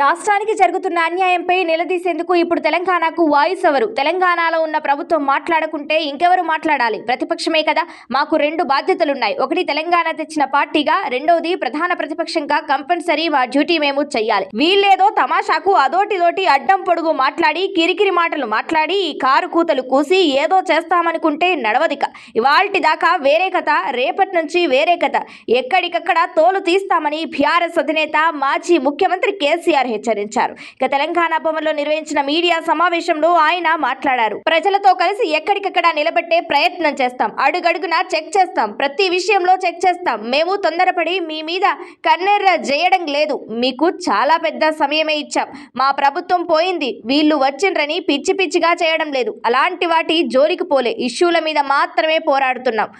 రాష్ట్రానికి జరుగుతున్న అన్యాయంపై నిలదీసేందుకు ఇప్పుడు తెలంగాణకు వాయిస్ ఎవరు? తెలంగాణలో ఉన్న ప్రభుత్వం మాట్లాడకుంటే ఇంకెవరు మాట్లాడాలి? ప్రతిపక్షమే కదా? మాకు రెండు బాధ్యతలున్నాయి. ఒకటి తెలంగాణ తెచ్చిన పార్టీగా రెండవది ప్రధాన ప్రతిపక్షంగా కంపల్సరీ మా డ్యూటీ మేము చెయ్యాలి. వీళ్ళేదో తమాషాకు అదోటిదోటి అడ్డం పొడుగు మాట్లాడి కిరికిరి మాటలు మాట్లాడి ఈ కారు కూతలు కూసి ఏదో చేస్తామనుకుంటే నడవదిక. ఇవాల్టి దాకా వేరే కథ రేపటి నుంచి వేరే కథ. ఎక్కడికక్కడ తోలు తీస్తామని బీఆర్ఎస్ అధినేత మాజీ ముఖ్యమంత్రి కేసీఆర్ హెచ్చరించారు. ఇక తెలంగాణ భవన్లో నిర్వహించిన మీడియా సమావేశంలో ఆయన మాట్లాడారు. ప్రజలతో కలిసి ఎక్కడికక్కడ నిలబెట్టే ప్రయత్నం చేస్తాం. అడుగడుగునా చెక్ చేస్తాం. ప్రతి విషయంలో చెక్ చేస్తాం. మేము తొందరపడి మీ మీద కన్నెర్ర చేయడం లేదు. మీకు చాలా పెద్ద సమయమే ఇచ్చాం. మా ప్రభుత్వం పోయింది. వీళ్ళు వచ్చిండ్రని పిచ్చి పిచ్చిగా చేయడం లేదు. అలాంటి వాటి జోలికి పోలే. ఇష్యూల మీద మాత్రమే పోరాడుతున్నాం.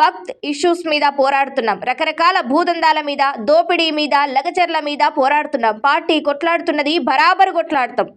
వక్త్ ఇష్యూస్ మీద పోరాడుతున్నాం. రకరకాల భూదందాల మీద దోపిడీ మీద లగచర్ల మీద పోరాడుతున్నాం. పార్టీ కొట్లాడుతున్నది బరాబరు కొట్లాడతాం.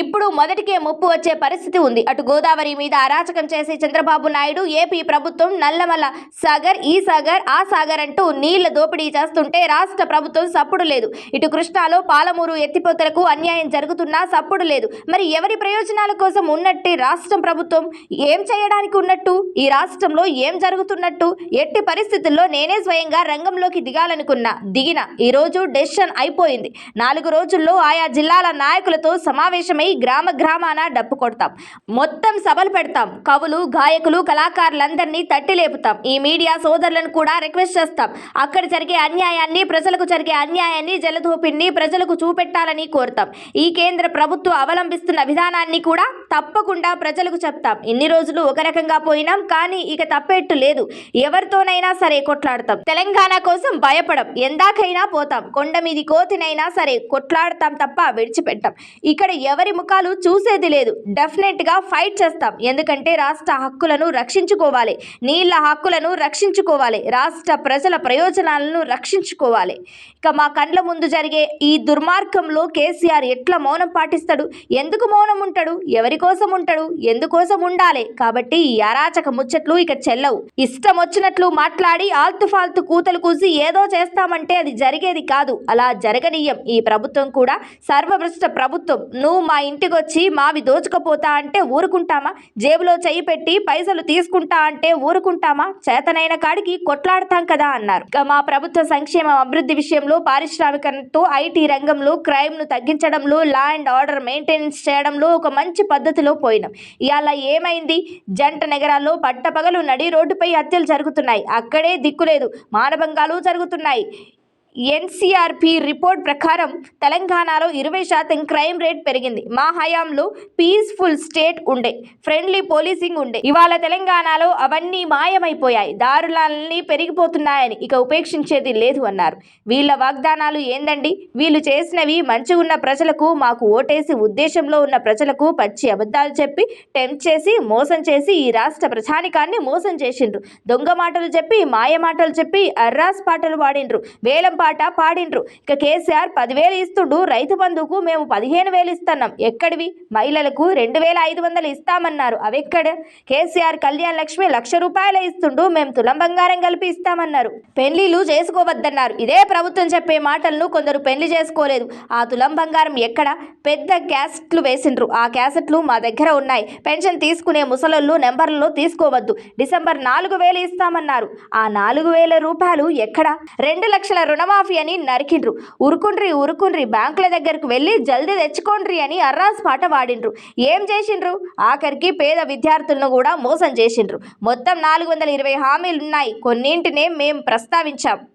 ఇప్పుడు మొదటికే ముప్పు వచ్చే పరిస్థితి ఉంది. అటు గోదావరి మీద అరాచకం చేసే చంద్రబాబు నాయుడు ఏపీ ప్రభుత్వం నల్లమల సాగర్ ఈ సాగర్ ఆ సాగర్ అంటూ నీళ్ళ దోపిడీ చేస్తుంటే రాష్ట్ర ప్రభుత్వం సప్పుడు లేదు. ఇటు కృష్ణాలో పాలమూరు ఎత్తిపోతలకు అన్యాయం జరుగుతున్నా సప్పుడు లేదు. మరి ఎవరి ప్రయోజనాల కోసం ఉన్నట్టు రాష్ట్రం ప్రభుత్వం ఏం చేయడానికి ఉన్నట్టు? ఈ రాష్ట్రంలో ఏం జరుగుతున్నట్టు? ఎట్టి పరిస్థితుల్లో నేనే స్వయంగా రంగంలోకి దిగాలనుకున్నా దిగిన ఈరోజు డెసిషన్ అయిపోయింది. నాలుగు రోజుల్లో ఆయా జిల్లాల నాయకులతో సమావేశమై గ్రామ గ్రామాన డప్పు కొడతాం. మొత్తం సభలు పెడతాం. కవులు గాయకులు కళాకారులందరినీ తట్టి లేపుతాం. ఈ మీడియా సోదరులను కూడా రిక్వెస్ట్ చేస్తాం. అక్కడ జరిగే అన్యాయాన్ని ప్రజలకు జరిగే అన్యాయాన్ని జలదోపిడిని ప్రజలకు చూపెట్టాలని కోరుతాం. ఈ కేంద్ర ప్రభుత్వం అవలంబిస్తున్న విధానాన్ని కూడా తప్పకుండా ప్రజలకు చెప్తాం. ఇన్ని రోజులు ఒక రకంగా పోయినాం కానీ ఇక తప్పేట్టు లేదు. ఎవరితోనైనా సరే కొట్లాడతాం. తెలంగాణ కోసం భయపడం ఎందాకైనా పోతాం. కొండ మీది కోతినైనా సరే కొట్లాడతాం తప్ప విడిచిపెట్టాం. ఇక్కడ ఎవరు ముఖాలు చూసేది లేదు. డెఫినెట్గా ఫైట్ చేస్తాం. ఎందుకంటే రాష్ట్ర హక్కులను రక్షించుకోవాలి. నీళ్ళ హక్కులను రక్షించుకోవాలి. రాష్ట్ర ప్రజల ప్రయోజనాలను రక్షించుకోవాలి. ఇక మా కండ్ల ముందు జరిగే ఈ దుర్మార్గంలో కేసీఆర్ ఎట్లా మౌనం పాటిస్తాడు? ఎందుకు మౌనం ఉంటాడు? ఎవరి కోసం ఉంటాడు? ఎందుకోసం ఉండాలి? కాబట్టి ఈ అరాచక ముచ్చట్లు ఇక చెల్లవు. ఇష్టం వచ్చినట్లు మాట్లాడి ఆల్తు ఫాల్తు కూతలు కూసి ఏదో చేస్తామంటే అది జరిగేది కాదు. అలా జరగనీయం. ఈ ప్రభుత్వం కూడా సర్వభ్రష్ట ప్రభుత్వం. నువ్వు మా ఇంటికి వచ్చి మావి దోచుకపోతా అంటే ఊరుకుంటామా? జేబులో చేయి పెట్టి పైసలు తీసుకుంటా అంటే ఊరుకుంటామా? చేతనైన కాడికి కొట్లాడతాం కదా అన్నారు. మా ప్రభుత్వ సంక్షేమ అభివృద్ధి విషయంలో పారిశ్రామికంతో ఐటీ రంగంలో క్రైమ్ను తగ్గించడంలో లా అండ్ ఆర్డర్ మెయింటెనెన్స్ చేయడంలో ఒక మంచి పద్ధతిలో పోయినాం. ఇవాళ ఏమైంది? జంట నగరాల్లో పట్టపగలు నడి రోడ్డుపై హత్యలు జరుగుతున్నాయి. అక్కడే దిక్కులేదు. మానభంగాలు జరుగుతున్నాయి. ఎన్సీఆర్పి రిపోర్ట్ ప్రకారం తెలంగాణలో ఇరవై శాతం క్రైమ్ రేట్ పెరిగింది. మా హయాంలో పీస్ఫుల్ స్టేట్ ఉండే ఫ్రెండ్లీ పోలీసింగ్ ఉండే. ఇవాళ తెలంగాణలో అవన్నీ మాయమైపోయాయి. దారులన్నీ పెరిగిపోతున్నాయని ఇక ఉపేక్షించేది లేదు అన్నారు. వీళ్ళ వాగ్దానాలు ఏందండి? వీళ్ళు చేసినవి మంచిగా ఉన్న ప్రజలకు మాకు ఓటేసి ఉద్దేశంలో ఉన్న ప్రజలకు పచ్చి అబద్ధాలు చెప్పి టెంప్ట్ చేసి మోసం చేసి ఈ రాష్ట్ర ప్రజానికాన్ని మోసం చేసిండ్రు. దొంగ మాటలు చెప్పి మాయ మాటలు చెప్పి అర్రాస్ పాటలు పాడిండ్రు. వేలం పాట పాడిండ్రు. ఇక కేసీఆర్ పదివేలు ఇస్తుండు రైతు బంధుకు మేము పదిహేను వేలు ఇస్తున్నాం. ఎక్కడివి? మహిళలకు రెండు వేల ఐదు వందలు ఇస్తామన్నారు. అవెక్కడ కేసీఆర్ కళ్యాణ్ లక్ష్మి లక్ష రూపాయలు ఇస్తుండు మేము తులం బంగారం కలిపి ఇస్తామన్నారు. పెళ్ళిలు చేసుకోవద్దన్నారు. ఇదే ప్రభుత్వం చెప్పే మాటలను కొందరు పెళ్ళి చేసుకోలేదు. ఆ తులం బంగారం ఎక్కడ? పెద్ద క్యాసెట్లు వేసిండ్రు. ఆ క్యాసెట్లు మా దగ్గర ఉన్నాయి. పెన్షన్ తీసుకునే ముసలోళ్ళు నెంబర్లలో తీసుకోవద్దు. డిసెంబర్ నాలుగు వేలు ఇస్తామన్నారు. ఆ నాలుగు వేల రూపాయలు ఎక్కడ? రెండు లక్షల రుణం అని నరికిండ్రు. ఉరుకుండ్రి ఉరుకుండ్రి బ్యాంకుల దగ్గరకు వెళ్ళి జల్దీ తెచ్చుకోండ్రి అని అర్రాస్ పాట వాడిండ్రు ఏం చేసిండ్రు? ఆఖరికి పేద విద్యార్థులను కూడా మోసం చేసిండ్రు. మొత్తం నాలుగు వందల ఇరవై హామీలున్నాయి. కొన్నింటినే మేం ప్రస్తావించాం.